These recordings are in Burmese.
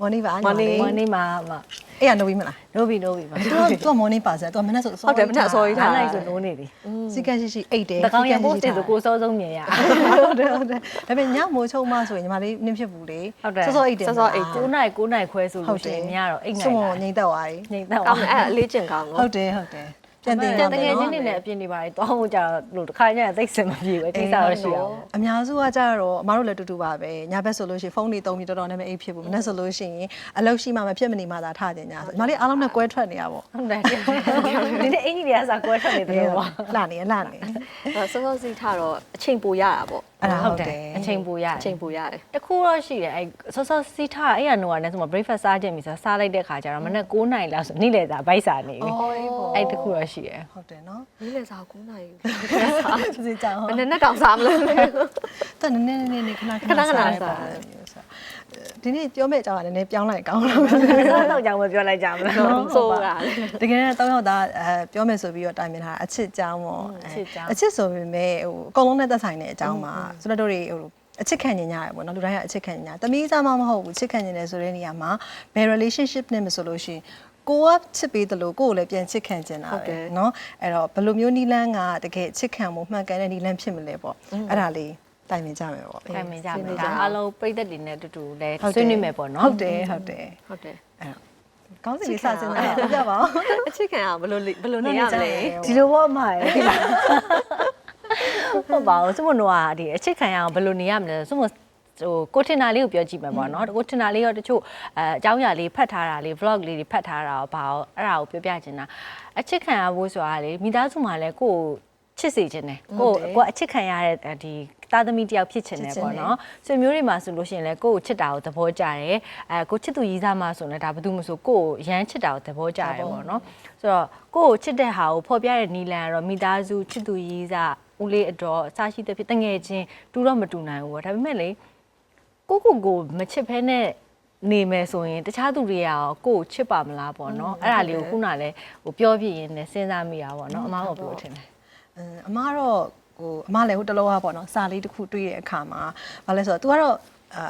မော်နီပါမော်နီမနေ့မှာမအဲ့ရနိုးပြီးမလားနိုးပြီနိုးပြီပါသူကသူကမော်နီပါစတယ်သူကမနေ့ဆိုအစောဟုတ်တယ်မနေ့အစောကြီးထားလိုက်ဆိုနိုးနေပြီစီကန်းရှိရှိအိတ်တယ်တကောင်ရ post တွေဆိုကိုစောဆုံးမြင်ရဟုတ်တယ်ဟုတ်တယ်ဒါပေမဲ့ညမိုးချုံမဆိုရင်ညီမလေးနင်းဖြစ်ဘူးလေဟုတ်တယ်စောစောအိတ်တယ်စောစောအိတ်9နိုင်9နိုင်ခွဲဆိုလို့ရှိရင်ညတော့အိတ်နိုင်စုံတာငိမ့်သက်သွားပြီငိမ့်တော့ကောင်းတယ်အဲ့အလေးကျင့်ကောင်းဟုနော်တ်တယ်ဟုတ်တယ် ပြန်တင်ရတမယ်ကယ်နော်ချင်းနေနဲ့အပြင်နေပါလေတောင်းဖို့ကြတော့လို့တစ်ခါညသိစင်မပြေဘူးကိစ္စတော့ရှိအောင် အများစုကကြတော့အမားတို့လည်းတူတူပါပဲညဘက်ဆိုလို့ရှိရင်ဖုန်းတွေတုံးပြီးတော်တော်နဲ့မအိပ်ဖြစ်ဘူးမနေ့ဆိုလို့ရှိရင်အလုပ်ရှိမှမဖြစ်မနေမှသာထားတင်ကြဆိုညီမလေးအားလုံးနဲ့ကွဲထွက်နေရပါဟုတ်တယ်ဒီနေ့အင်ကြီးတွေကစားကွဲထွက်နေတယ်ပေါ့လှနေလှနေအဲ့စောစောစီးထားတော့အချိန်ပိုရတာပေါ့အဲ့ဒါဟုဟုတ်တ်တတယ်ယ်အချိန်ပိုရအချိန်ပိုရတယ် တခုတော့ရှိတယ်အဲဆော့ဆော့စီးထားအဲ့ရနိုကလည်းဆိုမ breakfast စားခြင်းပြီဆိုစားလိုက်တဲ့ခါကျတော့မနေ့9နိုင်လောက်ဆိုနေ့လေသာဘိုက်စားနေပြီအော်အေးပေါ့အဲ့တခုတော့ရှိတယ်ဟုတ်တယ်နော်နေ့လည်စာ9နာရီသူစီကြောင်ဘယ်နဲ့ကောင်စားမလဲတဲ့နည်းနည်းနည်းနည်းခဏခခဏဏခဏစားရစားပါဒီနေ့ပြောမယ့်အကြောင်းကလည်းနည်းပြောင်းလိုက်ကောင်းလို့စားတော့ကြောင်မပြောလိုက်ကြမလားဆိုးတာတကယ်တော့တောင်းရောက်သားအဲပြောမယ်ဆိုပြီးတော့တိုင်ပင်ထားတာအချစ်ကြောင်းပေါ့အချစ်ဆိုပေမဲ့ဟိုအကုန်လုံးနဲ့သက်ဆိုင်တဲ့အကြောင်းမှာဆိုတော့တို့တွေဟိုအချစ်ခံနေကြရပေါ့နော်လူတိုင်းကအချစ်ခံနေကြတမီးစားမမဟုတ်ဘူးချစ်ခံနေတယ်ဆိုတဲ့နေရာမှာဘယ် relationship နဲ့မဆိုလို့ရှိရင် ကိုကချစ်ပေးတယ်လို့ကိုကိုလည်းပြန်ချစ်ခံကျင်တာပဲเนาะအဲ့တော့ဘယ်လိုမျိုးနီလန်းကတကယ်ချစ်ခံမှုမှန်ကန်တဲ့နီလန်းဖြစ်မလဲပေါ့အဲ့ဒါလေးတိုင်ပင်ကြမယ်ပေါ့ ခိုင်မင်ကြမယ်ဒါအားလုံးပြိသက်တွေနဲ့အတူတူလဲ ဟုတ်တယ် ဆွေးနွေးမယ်ပေါ့နော် ဟုတ်တယ်ဟုတ်တယ် ဟုတ်တယ် အဲ့တော့ကောင်းစီလေးစစင်းတာပြပါဦး အချစ်ခံအောင်ဘယ်လိုဘယ်လိုနေရမလဲ ဒီလိုပေါ့အမရဟုတ်ပါဘူးစမနိုကဒီအချစ်ခံရအောင်ဘယ်လိုနေရမလဲစမ ဟိုကိုတင်နာလေးကိုပြောကြည့်မယ်ပေါ့နော်ကိုတင်နာလေးရောတချို့အဲအကြောင်းအရာလေးဖတ်ထားတာလေး vlog လေးတွေဖတ်ထားတာရောဘာရောအဲ့ဒါကိုပြောပြချင်တာအချစ်ခံရဖို့ဆိုတာလေမိသားစုမှာလည်းကိုယ်ချစ်စေခြင်းတယ်ကိုကိုအချစ်ခံရတဲ့ဒီသားသမီးတယောက်ဖြစ်ချင်တယ်ပေါ့နော်ဆွေမျိုးတွေမှာဆိုလို့ရှိရင်လည်းကိုယ့်ကိုချစ်တာကိုသဘောကျတယ်အဲကိုချစ်သူရီးစားမှာဆိုရင်လည်းဒါဘာလို့မဆိုကိုယ့်ကိုရမ်းချစ်တာကိုသဘောကျတယ်ပေါ့နော်ဆိုတော့ကိုယ့်ကိုချစ်တဲ့ဟာကိုဖော်ပြတဲ့နီလန်ကတော့မိသားစုချစ်သူရီးစားဦးလေးအတော်အစားရှိတဲ့ဖြစ်တငယ်ချင်းတူတော့မတူနိုင်ဘူးပေါ့ဒါပေမဲ့လေ ကိုကိုကိုမချစ်ဖဲနဲ့နေမယ်ဆိုရင်တခြားသူတွေကရောကိုကိုချစ်ပါမလားပေါ့နော်အဲ့ဒါလေးကိုခုနလည်းဟိုပြောပြရင်းနဲ့စဉ်းစားမိတာပေါ့နော်အမားကပြောထင်တယ်အမားတော့ဟိုအမလည်းဟိုတလောကပေါ့နော်စာလေးတစ်ခုတွေ့တဲ့အခါမှာဘာလဲဆိုတော့ तू ကတော့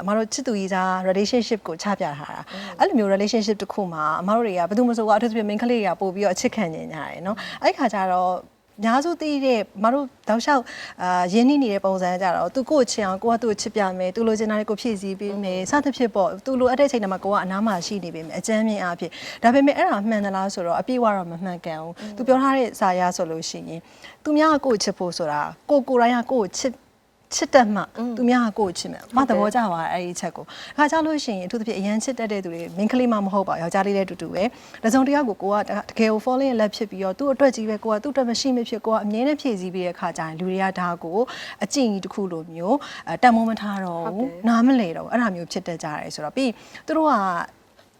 အမတို့ချစ်သူကြီးသား relationship ကိုချပြထားတာအဲ့လိုမျိုး relationship တစ်ခုမှာအမတို့တွေကဘယ်သူမှမဆိုကအထူးသဖြင့်မိန်းကလေးတွေကပို့ပြီးတော့အချစ်ခံနေကြရတယ်နော်အဲ့ခါကျတော့ များစုသိတဲ့မတို့တောက်လျှောက်အာရင်းနှီးနေတဲ့ပုံစံကြတော့သူကိုယ့်ချစ်အောင်ကိုကသူ့ကိုချစ်ပြမယ်သူလိုချင်တာတွေကိုဖြည့်ဆည်းပေးမယ်စသဖြင့်ပေါ့သူလိုအပ်တဲ့အချိန်တည်းမှာကိုကအနားမှာရှိနေပေးမယ်အကျမ်းမြင့်အားဖြင့်ဒါပေမဲ့အဲ့ဒါမှန်သလားဆိုတော့အပြည့်အဝတော့မမှန်ကန်ဘူးသူပြောထားတဲ့စာရဆိုလို့ရှိရင်သူများကကိုယ့်ကိုချစ်ဖို့ဆိုတာကိုကိုယ်တိုင်းကကိုယ့်ကိုချစ် ချစ်တတ်မှသူများကကိုယ့်ကိုချစ်မယ်မသဘောကျပါအဲ့ဒီအချက်ကိုခါကြလို့ရှိရင်အထူးသဖြင့်အရန်ချစ်တတ်တဲ့သူတွေမင်းကလေးမှမဟုတ်ပါဘူးယောက်ျားလေးလည်းတူတူပဲတစုံတစ်ယောက်ကိုကိုကတကယ်ကို falling in love ဖြစ်ပြီးတော့သူ့အတွက်ကြီးပဲကိုကသူ့အတွက်မရှိမဖြစ်ကိုကအမြဲတမ်းဖြည့်ဆည်းပြီးတဲ့ခါကျရင်လူတွေကဒါကိုအကျင့်ကြီးတစ်ခုလိုမျိုးအဲတန်မိုးမထားတော့ဘူးနားမလဲတော့ဘူးအဲ့ဒါမျိုးဖြစ်တတ်ကြတယ်ဆိုတော့ပြီးသူတို့က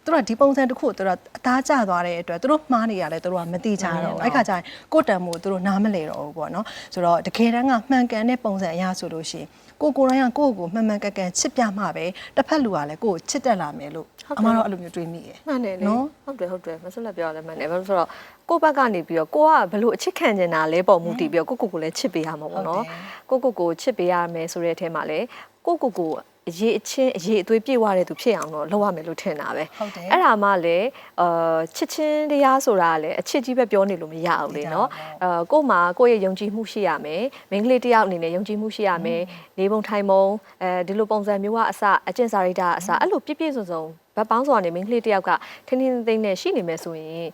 သူတို့ကဒီပုံစံတစ်ခုကိုသူတို့အသားကျသွားတဲ့အတွက်သူတို့မှားနေရလဲသူတို့ကမတိကြတော့ဘူးအဲ့ခါကျရင်ကိုယ့်တန်မို့သူတို့နားမလဲတော့ဘူးပေါ့နော်ဆိုတော့တကယ်တမ်းကမှန်ကန်တဲ့ပုံစံအရဆိုလို့ရှိရင်ကိုကိုယ်တိုင်းကကိုယ့်ကိုမှန်မှန်ကန်ကန်ချစ်ပြမှပဲတစ်ဖက်လူကလည်းကိုယ့်ကိုချစ်တတ်လာမယ်လို့အမတော့အဲ့လိုမျိုးတွေးမိတယ်မှန်တယ်လေနော်ဟုတ်တယ်ဟုတ်တယ်မဆွလက်ပြောရလဲမှန်တယ်ဘာလို့ဆိုတော့ကိုယ့်ဘက်ကနေပြီးတော့ကိုကဘလို့အချစ်ခံနေတာလဲပေါ့မူတည်ပြီးတော့ကိုကိုကိုလည်းချစ်ပေးရမှာပေါ့နော်ကိုကိုကိုချစ်ပေးရမယ်ဆိုတဲ့အထဲမှာလဲကိုကိုကို အရေးအချင်းအရေးအသွေးပြည့်ဝတဲ့သူဖြစ်အောင်တော့လုပ်ရမယ်လို့ထင်တာပဲဟုတ်တယ်အဲ့ဒါမှလည်းအာချစ်ချင်းတရားဆိုတာကလည်းအချစ်ကြီးပဲပြောနေလို့မရဘူးလေနော်အာကို့မှာကိုယ့်ရဲ့ယုံကြည်မှုရှိရမယ်မိန်းကလေးတစ်ယောက်အနေနဲ့ယုံကြည်မှုရှိရမယ်နေပုံထိုင်ပုံအဲဒီလိုပုံစံမျိုးကအစအကျင့်စာရိတ္တအစအဲ့လိုပြည့်ပြည့်စုံစုံဗတ်ပေါင်းစွာနေမိန်းကလေးတစ်ယောက်ကထင်းထင်းသိမ့်သိမ့်နဲ့ရှိနေမယ်ဆိုရင်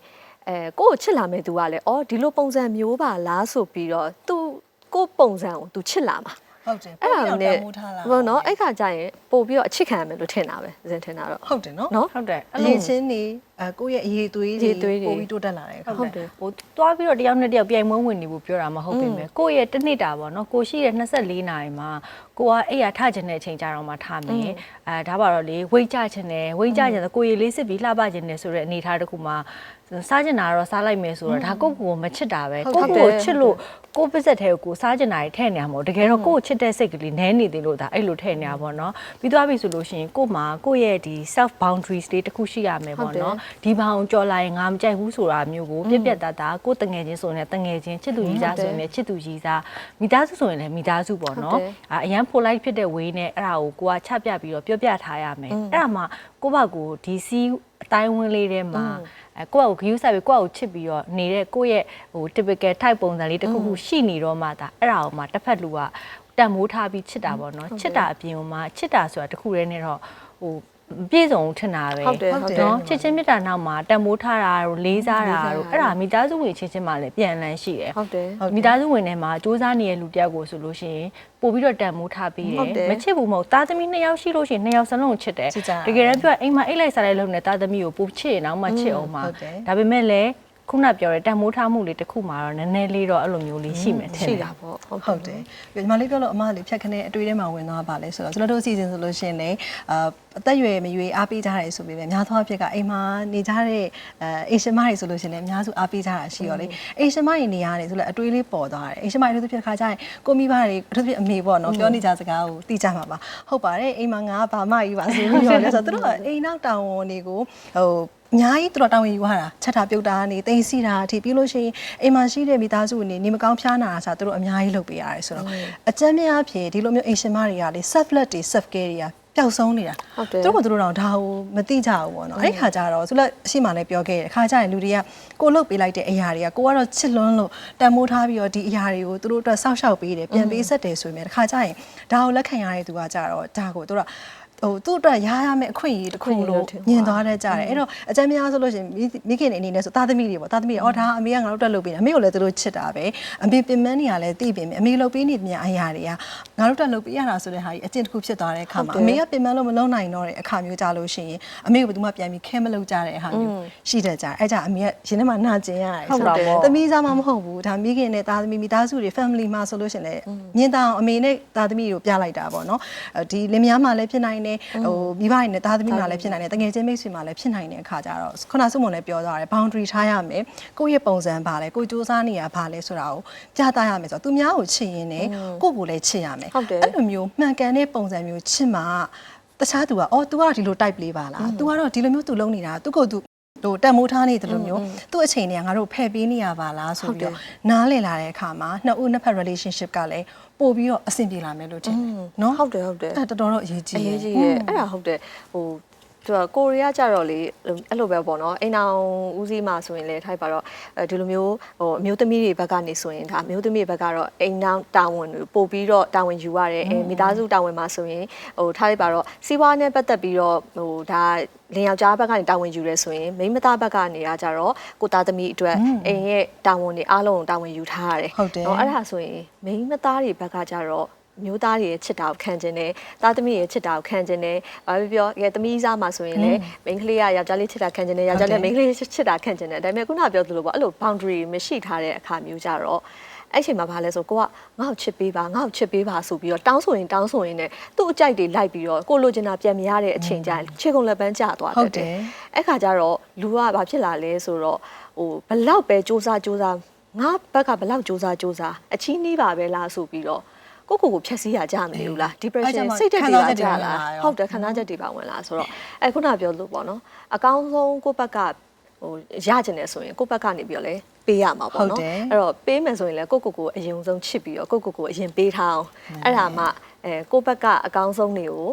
အဲကိုယ့်ကိုချစ်လာမယ်သူကလည်းအော်ဒီလိုပုံစံမျိုးပါလားဆိုပြီးတော့သူကိုယ့်ပုံစံကိုသူချစ်လာမှာ ဟုတ်တယ်အဲ့ဒါပို့နဲ့ပြီးတော့တန်မိုးထားလာဘောနော်အဲ့ခါကျရင်ပို့ပြီးတော့အချစ်ခံရမယ်လို့ထင်တာပဲဇင်ထင်တာတော့ဟုတ်တယ်နော်နော်ဟုတ်တယ်အအဲ့ရလိုင်ချင်းနေအဲကိုယ့်ရဲ့အရေးသွေးအရည်သွေးတွေပို့ပြီးတိုးတက်လာတယ်ခါဟုတ်တယ်ဟိုတွားပြီးတော့တယောက်နဲ့တယောက်ပြိုင်မွေးဝင်နေဖို့ပြောတာမဟုတ်ပေမဲ့ကိုယ့်ရဲ့တစ်နှစ်တာပေါ့နော်ကိုရှိတဲ့24နာရီမှာကိုကအဲ့ရထချင်တဲ့အချိန်ကြတော့မှထားမယ်အဲဒါပါတော့လေဝိတ်ကြချင်တယ်ဝိတ်ကြချင်တယ်ကိုရီလေးစစ်ပြီးလှပချင်တယ်ဆိုတဲ့အနေအထားတစ်ခုမှာစားချင်တာတော့စားလိုက်မယ်ဆိုတော့ဒါကိုယ့်ကိုယ်ကိုမချစ်တာပဲကိုယ့်ကိုယ်ကိုချစ်လို့ကိုယ်ပစ္စက်တဲ့ကိုစားချင်တာတွေထည့်နေရမှာတကယ်တော့ကိုယ့်ကိုချစ်တဲ့စိတ်ကလေးနည်းနေသေးလို့ဒါအဲ့လိုထည့်နေရပါတော့နော်ပြီးသွားပြီဆိုလို့ရှိရင်ကို့မှာကိုယ့်ရဲ့ဒီ self boundaries တွေတစ်ခုရှိရမယ်ပေါ့နော်ဒီဘောင်ကြော်လာရင်ငါမကြိုက်ဘူးဆိုတာမျိုးကိုပြက်ပြက်သားသားကိုယ်တငယ်ချင်းဆိုရင်လည်းတငယ်ချင်းချစ်သူကြီးစားဆိုရင်လည်းချစ်သူကြီးစားမိသားစုဆိုရင်လည်းမိသားစုပေါ့နော်အာအရန် polite ဖြစ်တဲ့ way နဲ့အဲ့ဒါကိုကိုကချပြပြီးတော့ပြောပြထားရမယ်အဲ့ဒါမှကိုယ့်ဘက်ကိုဒီစီးအတိုင်းဝင်းလေးထဲမှာအဲကိုယ့်ဘက်ကိုဂယူးဆိုင်ပြီးကိုယ့်ဘက်ကိုချစ်ပြီးတော့နေတဲ့ကိုယ့်ရဲ့ဟို typical type ပုံစံလေးတစ်ခုခုရှိနေတော့မှဒါအဲ့ဒါကိုမှတစ်ဖက်လူကတန်မိုးထားပြီးချစ်တာပေါ့နော်ချစ်တာအပြင်မှာချစ်တာဆိုတာတစ်ခုတည်းနဲ့တော့ဟို ပြည့်စုံထင်တာပဲဟုတ်တယ်ဟုတ်တယ်နော်ချစ်ချင်းမြတ်တာနောက်မှာတန်မိုးထားတာတို့လေးစားတာတို့အဲ့ဒါမိသားစုဝင်ချင်းချင်းမှလည်းပြန်လန်းရှိတယ်ဟုတ်တယ်မိသားစုဝင်ထဲမှာစူးစမ်းနေတဲ့လူတယောက်ကိုဆိုလို့ရှိရင်ပို့ပြီးတော့တန်မိုးထားပေးတဟုတ်တယ်ယ်မချစ်ဘူးမဟုတ်သားသမီးနှစ်ယောက်ရှိလို့ရှိရင်နှစ်ယောက်စလုံးကိုချစ်တယ်ချစ်ကြတာတကယ်တမ်းပြောရင်အိမ်မှာအိတ်လိုက်စားလိုက်လို့နဲ့သားသမီးကိုပို့ချစ်ရင်တော့မှချစ်အောင်ပါဟုတ်တယ်ဒါပေမဲ့လည်း ခုနပြောတဲ့တန်မိုးထားမှုလေးတစ်ခုမှာတော့နည်းနည်းလေးတော့အဲ့လိုမျိုးလေးရှိမယ်ထင်ရှိတယ်တာပေါ့ဟုတ်ဟုတ်တယ်ပြီးညီမလေးပြောလို့အမလေးဖြတ်ခနဲ့အတွေ့ထဲမှာဝင်သွားပါလဲဆိုတော့ကျွန်တော်တို့အစီအစဉ်ဆိုလို့ရှိရင်လည်းအာအသက်အရွယ်မရွေးအားပေးကြတယ်ဆိုပေမဲ့များသောအားဖြင့်ကအိမ်မှာနေကြတဲ့အဲအေရှင်မတွေဆိုလို့ရှိရင်လည်းအများစုအားပေးကြတာရှိရောလေအေရှင်မတွေနေရတယ်ဆိုလည်းအတွေ့လေးပေါ်သွားတယ်အေရှင်မတွေတို့ဖြစ်တဲ့ခါကျရင်ကိုမိဘတွေအထူးဖြင့်အမေပေါ့နော်ပြောနေကြစကားကိုသိကြမှာပါဟုတ်ပါတယ်အိမ်မှာငါဘာမှကြီးပါဆိုပြီးတော့လဲဆိုတော့သူတို့ကအိမ်နောက်တောင်ဝန်တွေကိုဟို အများကြီးသူတို့တောင်းဝင်ယူရတာချက်တာပြုတ်တာနေတိမ်စီတာအထိပြီးလို့ရှိရင်အိမ်မှာရှိတဲ့မိသားစုနေနေမကောင်းဖျားနာတာဆိုတော့သူတို့အများကြီးလုပ်ပေးရတယ်ဆိုတော့အကျမ်းများအဖြစ်ဒီလိုမျိုးအိမ်ရှင်မတွေကလေ self love တွေ self care တွေကပျောက်ဆုံးနေတာဟုတ်တယ်သူတို့ကသူတို့တော့ဒါကိုမသိကြဘူးပေါ့နော်အဲ့ဒီခါကျတော့ဆိုလက်အရှိမှလည်းပြောခဲ့တယ်ခါကျရင်လူတွေကကိုလုတ်ပေးလိုက်တဲ့အရာတွေကကိုကတော့ချစ်လွန်းလို့တန်မိုးထားပြီးတော့ဒီအရာတွေကိုသူတို့အတွက်စောင့်ရှောက်ပေးတယ်ပြန်ပေးဆက်တယ်ဆိုရင်တခါကျရင်ဒါကိုလက်ခံရတဲ့သူကကြတော့ဒါကိုသူတို့က ဟိုသူ့အတွက်ရရမယ့်အခွင့်အရေးတစ်ခုလို့ညင်သွားတတ်ကြတယ်အဲ့တော့အကြမ်းများဆိုလို့ရှိရင်မိမိခင်အနေနဲ့ဆိုသားသမီးတွေပေါ့သားသမီးတွေအော်ဒါအမေကငါတို့တက်လုပ်ပေးတယ်အမေကိုလည်းသူတို့ချစ်တာပဲအမေပင်မနေရလဲသိပင်မယ်အမေလုပ်ပေးနေတဲ့အရာတွေကငါတို့တက်လုပ်ပေးရတာဆိုတဲ့ဟာကြီးအကျင့်တစ်ခုဖြစ်သွားတဲ့အခါမှာအမေကပင်မလို့မလုံးနိုင်တော့တဲ့အခါမျိုးကြလို့ရှိရင်အမေကဘယ်သူမှပြန်ပြီးခဲမလုပ်ကြတဲ့အခါမျိုးရှိတတ်ကြတယ်အဲ့ကြအမေကရင်ထဲမှာနှာကျင်ရတယ်ဟုတ်တာပေါ့သမီးစားမှမဟုတ်ဘူးဒါမိခင်နဲ့သားသမီးမိသားစုတွေ family မှာဆိုလို့ရှိရင်လည်းမြင်တာအောင်အမေနဲ့သားသမီးကိုပြလိုက်တာပေါ့နော်အဲဒီလင်မယားမှာလည်းဖြစ်နိုင်တယဟိုမိဘတွေနဲ့သားသမီးမှာလည်းဖြစ်နိုင်တယ်တကယ်ချင်းမိတ်ဆွေမှာလည်းဖြစ်နိုင်တဲ့အခါကျတော့ခုနစုမုံလည်းပြောသွားတယ် boundary ထားရမယ်ကိုယ့်ရဲ့ပုံစံပါလဲကိုယ်စူးစမ်းနေရပါလဲဆိုတာကိုပြသရမယ်ဆိုတော့သူများကိုချစ်ရင်လည်းကိုယ့်ကိုယ်လည်းချစ်ရမယ် ဟုတ်တယ် အဲ့လိုမျိုးမှန်ကန်တဲ့ပုံစံမျိုးချစ်မှာတခြားသူကအော် तू ကတော့ဒီလို type လေးပါလား तू ကတော့ဒီလိုမျိုး तू လုံးနေတာသူကိုယ် तू ဟိုတန်မိုးထားနေတယ်လို့မျိုးသူ့အချိန်တွေကငါတို့ဖယ်ပေးနေရပါလားဆိုပြီးတော့နားလည်လာတဲ့အခါမှာနှစ်ဦးနှစ်ဖက် relationship ကလည်းပို့ပြီးတော့အဆင်ပြေလာမယ်လို့ထင်တယ်နော်ဟုတ်တယ်ဟုတ်တယ်အဲ့ဒါတော်တော်တော့အရေးကြီးအတယ်ရေးကြီးရဲ့အဲ့ဒါဟုတ်တယ်ဟို သူကကိုရီးယားကြတော့လေအဲ့လိုပဲပေါ့နော်အိမ်အောင်ဦးစီးမှာဆိုရင်လေထိုက်ပါတော့အဲဒီလိုမျိုးဟိုအမျိုးသမီးတွေဘက်ကနေဆိုရင်ဒါအမျိုးသမီးတွေဘက်ကတော့အိမ်အောင်တာဝန်တွေပို့ပြီးတော့တာဝန်ယူရတယ်အဲမိသားစုတာဝန်မှာဆိုရင်ဟိုထားလိုက်ပါတော့စီးပွားနဲ့ပတ်သက်ပြီးတော့ဟိုဒါလင်ယောက်ျားဘက်ကနေတာဝန်ယူရဲဆိုရင်မိန်းမသားဘက်ကနေကကြတော့ကိုသားသမီးအတွက်အိမ်ရဲ့တာဝန်တွေအားလုံးကိုတာဝန်ယူထားရတယ်ဟုတ်တယ်နော်အဲ့ဒါဆိုရင်မိန်းမသားတွေဘက်ကကြတော့ မျိုးသားတွေရဲ့ချစ်တာကိုခံကျင်တယ်သားသမီးရဲ့ချစ်တာကိုခံကျင်တယ်ဘာပြောပြောကဲသမီးစားမှာဆိုရင်လည်းမိန်းကလေးကယောက်ျားလေးချစ်တာခံကျင်တယ်ယောက်ျားလေးမိန်းကလေးချစ်တာခံကျင်တယ်ဒါပေမဲ့ခုနပြောသလိုပေါ့အဲ့လို boundary မရှိထားတဲ့အခါမျိုးကြတော့အဲ့ချိန်မှာဘာလဲဆိုကိုကငါ့ကိုချစ်ပေးပါငါ့ကိုချစ်ပေးပါဆိုပြီးတော့တောင်းဆိုရင်တောင်းဆိုရင်လည်းသူ့အကြိုက်တွေလိုက်ပြီးတော့ကိုလိုချင်တာပြန်မရတဲ့အချိန်ကျရင်ခြေကုန်လက်ပန်းကျသွားတဟုတ်တ်တတယ်ယ်အဲ့ခါကျတော့လူကဘာဖြစ်လာလဲဆိုတော့ဟိုဘလောက်ပဲစူးစမ်းစူးစမ်းငါဘက်ကဘလောက်စူးစမ်းစူးစမ်းအချင်းနှီးပါပဲလားဆိုပြီးတော့ ကိုယ့်ကိုယ်ကိုဖျက်ဆီးရကြမနေဘူးလား depression စိတ်တက်တွေပါကြလားဟုတ်တယ်ခံစားချက်တွေပါဝင်လာဆိုတော့အဲခုနပြောလို့ပေါ့နော်အကောင်းဆုံးကိုယ့်ဘက်ကဟိုရကျင်တယ်ဆိုရင်ကိုယ့်ဘက်ကနေပြီးတော့လဲပေးရမှာပေါ့နော်အဲ့တော့ပေးမယ်ဆိုရင်လည်းကိုယ့်ကိုယ်ကိုအရင်ဆုံးချစ်ပြီးတော့ကိုယ့်ကိုယ်ကိုအရင်ပေးထားအောင်အဲ့ဒါမှအဲကိုယ့်ဘက်ကအကောင်းဆုံးတွေကို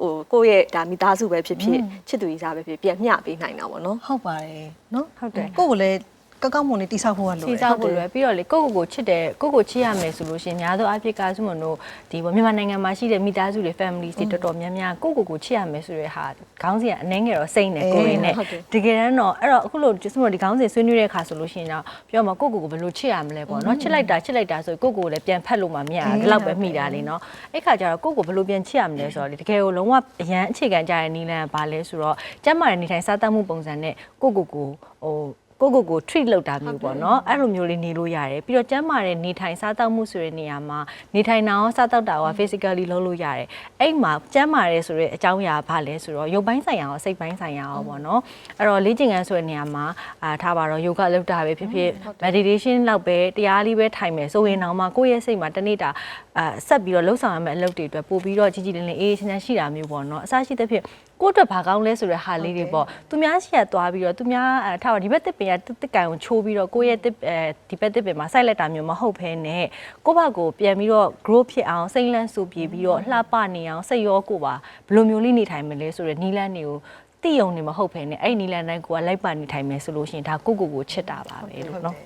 ဟိုကိုယ့်ရဲ့ဒါမိသားစုပဲဖြစ်ဖြစ်ချစ်သူကြီးစားပဲဖြစ်ပြန်မျှပေးနိုင်တာပေါ့နော်ဟုတ်ပါတယ်နော်ဟုတ်တယ်ကိုယ့်ကိုလည်း ကောက်ကောက်မွန်နေတိဆောက်ဖို့ကလိုစီတယ်စားဖို့လွယ်ပြီးတော့လေကိုယ့်ကိုယ်ကိုချစ်တယ်ကိုယ့်ကိုချစ်ရမယ်ဆိုလို့ရှိရင်များသောအားဖြင့်ကာစုမွန်တို့ဒီမြန်မာနိုင်ငံမှာရှိတဲ့မိသားစုတွေ family တွေတော်တော်များများကိုယ့်ကိုယ်ကိုချစ်ရမယ်ဆိုတဲ့ဟာခေါင်းစဉ်ကအနှဲငယ်တော့စိမ့်တယ်ကိုရင်းနဲ့ဟုတ်တယ်တကယ်တမ်းတော့အဲ့တော့အခုလို့စမဒီခေါင်းစဉ်ဆွေးနွေးတဲ့အခါဆိုလို့ရှိရင်တော့ပြောမှာကိုယ့်ကိုယ်ကိုဘယ်လိုချစ်ရမလဲပေါ့နော်ချစ်လိုက်တာချစ်လိုက်တာဆိုကိုယ့်ကိုယ်ကိုလည်းပြန်ဖတ်လို့မှမရဘူးဒီလောက်ပဲမိတာလေနော်အဲ့ခါကျတော့ကိုယ့်ကိုယ်ဘယ်လိုပြန်ချစ်ရမလဲဆိုတော့လေတကယ်ကိုလုံးဝအရန်အခြေခံကြတဲ့နီလန်ကဘာလဲဆိုတော့ကျမ်းမာတဲ့နေထိုင်စားသတ်မှုပုံစံနဲ့ကိုယ့်ကိုယ်ကိုဟို ကိုကိုကို treat လုပ်တာမျိုးပေါ့နော်အဲ့လိုမျိုးလေးနေလို့ရတယ်ပြီးတော့ကျန်းမာတဲ့နေထိုင်စားသောက်မှုဆိုတဲ့နေရာမှာနေထိုင်တာရောစားသောက်တာရော physically လုပ်လို့ရတယ်အဲ့မှာကျန်းမာတဲ့ဆိုတဲ့အကြောင်းအရာဘာလဲဆိုတော့ရုပ်ပိုင်းဆိုင်ရာရောစိတ်ပိုင်းဆိုင်ရာရောပေါ့နော်အဲ့တော့လေ့ကျင့်ခန်းဆိုတဲ့နေရာမှာအာထားပါတော့ yoga လုပ်တာပဲဖြစ်ဖြစ် meditation လောက်ပဲတရားလေးပဲထိုင်မယ်ဆိုရင်တော့မှကိုယ့်ရဲ့စိတ်မှာတနေ့တာ အာဆက်ပြီးတော့လှုပ်ဆောင်ရမယ့်အလုပ်တွေအတွက်ပို့ပြီးတော့ကြီးကြီးလင်းလင်းအေးအေးချမ်းချမ်းရှိတာမျိုးပေါ့နော်အစရှိသဖြင့်ကိုယ့်အတွက်ဘာကောင်းလဲဆိုတဲ့ဟာလေးတွေပေါ့သူများရှိရသွားပြီးတော့သူများအဲထားပါဒီဘက်တစ်ပင်ကတစ်တစ်ကန်ကိုချိုးပြီးတော့ကိုယ့်ရဲ့တစ်အဲဒီဘက်တစ်ပင်မှာစိုက်လက်တာမျိုးမဟုတ်ဘဲနဲ့ကိုယ့်ဘက်ကိုပြန်ပြီးတော့ grow ဖြစ်အောင်စိမ့်လန်းဆူပြေပြီးတော့လှပနေအောင်စိတ်ရောကိုယ်ပါဘယ်လိုမျိုးလေးနေထိုင်မလဲဆိုတဲ့နီးလန်းတွေကိုတိယုံနေမဟုတ်ဘဲနဲ့အဲ့ဒီနီးလန်းတိုင်းကိုကလိုက်ပါနေထိုင်မယ်ဆိုလို့ရှိရင်ဒါကိုယ့်ကိုယ်ကိုချစ်တာပါပဲလို့နော်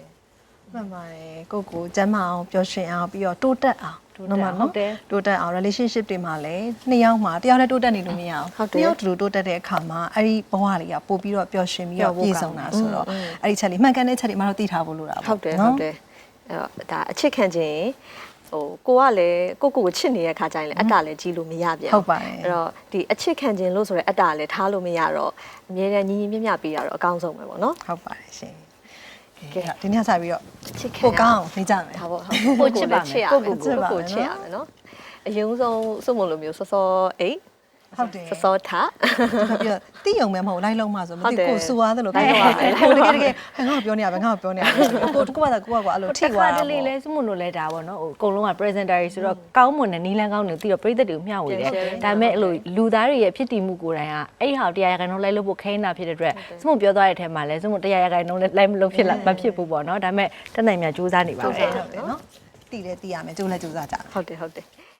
မှန်ပါတယ်ကိုကိုကျမ်းမအောင်ပျော်ရွှင်အောင်ပြီးတော့တိုးတက်အောင် တိုးတက်အောင်နော်ဟုတ်တယ်တိုးတက်အောင် relationship တွေမှာလည်းနှစ်ယောက်မှာတယောက်နဲ့တိုးတက်နေလို့မရအောင်ဟုတ်တယ်နှစ်ယောက်တူတူတိုးတက်တဲ့အခါမှာအဲ့ဒီဘဝလေးကပို့ပြီးတော့ပျော်ရွှင်ပြီးတော့ပျော်ဖို့ပြည့်စုံတာဆိုတော့အဲ့ဒီချက်လေးမှန်ကန်တဲ့ချက်လေးမတို့သိထားဖို့လိုတာပေါ့ဟုတ်တယ်နော်ဟုတ်တယ်အဲ့တော့ဒါအချစ်ခံခြင်းဟိုကိုကလည်းကိုကိုကိုချစ်နေတဲ့ခါကျရင်လည်းအတ္တလည်းကြီးလို့မရပြန်ဟုတ်ပါတယ်အဲ့တော့ဒီအချစ်ခံခြင်းလို့ဆိုရဲအတ္တလည်းထားလို့မရတော့အမြဲတမ်းညီညီမျှမျှပေးရတော့အကောင်းဆုံးပဲပေါ့နော်ဟုတ်ပါတယ်ရှင် ကဲကဲဒီနေ့ဆက်ပြီးတော့ချစ်ခံကိုကောင်းအောင်နေကြမယ်ဒါပေါ့ဟုတ်ကိုချစ်ပါမယ်ချစ်ရကိုမယ်ကိုချစ်ပါမယ်ကိုချစ်ရမယ်နော်အယုံဆုံးစုမလိုမျိုးစောစောအိတ် ဟုတ်တယ် စောစောထ ပြီးတော့တိယုံမဲမဟုတ်လိုက်လုံးမှဆိုမဟုတ်သိတယ် ကိုစူသွားသလိုလိုက်လုံးရမယ်ကိုတကယ်တကယ်ဟဲ့ငါ့ကိုပြောနေရပဲငါ့ကိုပြောနေရပဲကိုကိုကပါကိုကကွာအဲ့လိုထိတစ်သွားခါတလေလဲစမှုလို့လဲဒါပေါ့နော်ဟိုအကုန်လုံးက presenter တွေဆိုတော့ကောင်းမွန်တဲ့နီလန်းကောင်းတွေပြီးတော့ပြည်သက်တွေကိုမျှဝေတယ်ဒါပေမဲ့အဲ့လိုလူသားတွေရဲ့ဖြစ်တည်မှုကိုယ်တိုင်ကအဲ့ဟာတရားရခိုင်နှုန်းလိုက်လို့ဖို့ခိန်းတာဖြစ်တဲ့အတွက်စမှုပြောသွားတဲ့အထက်မှာလဲစမှုတရားရခိုင်နှုန်းလိုက်မလို့ဖြစ်လာမဖြစ်ဘူးပေါ့နော်ဒါပေမဲ့တက်နိုင်မြတ်စူးစမ်းနေပါဟုတ်ပဲတယ်ဟုတ်တယ်နော်တည်တယ်တည်ရမယ်ကြိုးလဲကြိုးစားကြမယ်ဟုတ်တယ်ဟုတ်တယ်